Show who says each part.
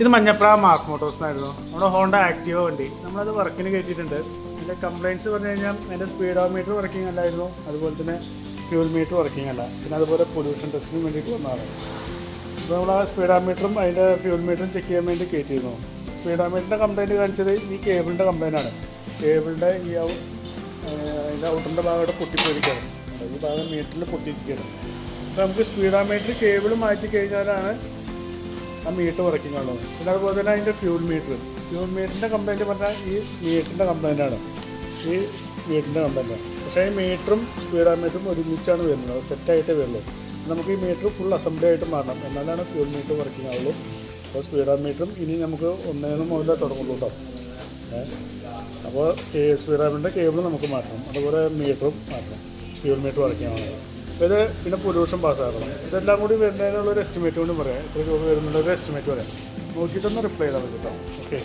Speaker 1: ഇത് മഞ്ഞപ്ര മാസ് മോട്ടോഴ്സിനായിരുന്നു. നമ്മുടെ Honda Activa വണ്ടി. നമ്മളത് വർക്കിന് കയറ്റിയിട്ടുണ്ട്. അതിന്റെ കംപ്ലയിന്റ്സ് പറഞ്ഞു കഴിഞ്ഞാൽ അതിന്റെ സ്പീഡോമീറ്റർ വർക്കിംഗ് അല്ലായിരുന്നു. അതുപോലെ തന്നെ ഫ്യൂൽ മീറ്റർ വർക്കിംഗ് അല്ല. പിന്നെ അതുപോലെ പൊല്യൂഷൻ ടെസ്റ്റിന് വേണ്ടിയിട്ട് വന്നതാണ് അപ്പോൾ നമ്മൾ ആ സ്പീഡോമീറ്ററും അതിന്റെ ഫ്യൂൽ മീറ്ററും ചെക്ക് ചെയ്യാൻ വേണ്ടി കയറ്റിയിരുന്നു. സ്പീഡോമീറ്ററിന്റെ കംപ്ലയിന്റ് കാണിച്ചത് ഈ കേബിളിന്റെ കംപ്ലയിന്റ് ആണ്. കേബിളിന്റെ ഈ അതിന്റെ ഔട്ടറിന്റെ ഭാഗമായിട്ട് പൊട്ടിപ്പോയിരിക്കുകയാണ്. ഈ ഭാഗം മീറ്ററിൽ പൊട്ടിയിരിക്കുകയാണ്. അപ്പോൾ നമുക്ക് സ്പീഡോമീറ്റർ കേബിൾ മാറ്റി കഴിഞ്ഞാലാണ് ആ മീറ്റർ വർക്കിംഗ് ആണോ. പിന്നെ അതുപോലെ തന്നെ അതിന്റെ ഫ്യൂൽ മീറ്റർ ഫ്യൂൽ മീറ്ററിന്റെ കംപ്ലയിന്റ് പറഞ്ഞാൽ ഈ മീറ്ററിന്റെ കംപ്ലയിന്റ് ആണ്. ഈ മീറ്ററിന്റെ കംപ്ലയിന്റ് പക്ഷേ ഈ മീറ്ററും സ്പീഡോമീറ്ററും ഒരുമിച്ചാണ് വരുന്നത്. സെറ്റായിട്ടേ വരുള്ളൂ. നമുക്ക് ഈ മീറ്റർ ഫുൾ അസംബ്ലി ആയിട്ട് മാറണം. എന്നാലാണ് ഫ്യൂൽ മീറ്റർ വർക്കിംഗ് ആവുള്ളൂ. അപ്പോൾ സ്പീഡോമീറ്ററും ഇനി നമുക്ക് ഒന്നേന്ന് മുതലേ തുടങ്ങുള്ളൂ കേട്ടോ അപ്പോൾ സ്പീഡോമീറ്ററിന്റെ കേബിൾ നമുക്ക് മാറ്റണം. അതുപോലെ മീറ്ററും മാറ്റണം. ഫ്യൂൽ മീറ്റർ വർക്കിംഗ് അപ്പോൾ ഇത് പിന്നെ പൊല്യൂഷൻ പാസ്സാകണം ഇതെല്ലാം കൂടി വരുന്നതിനുള്ള ഒരു എസ്റ്റിമേറ്റ് കൊണ്ട് പറയാം. എത്ര രൂപ വരുന്നുള്ള ഒരു എസ്റ്റിമേറ്റ് പറയാം. നോക്കിയിട്ടൊന്ന് റിപ്ലൈ ചെയ്താൽ മതി കേട്ടോ. ഓക്കെ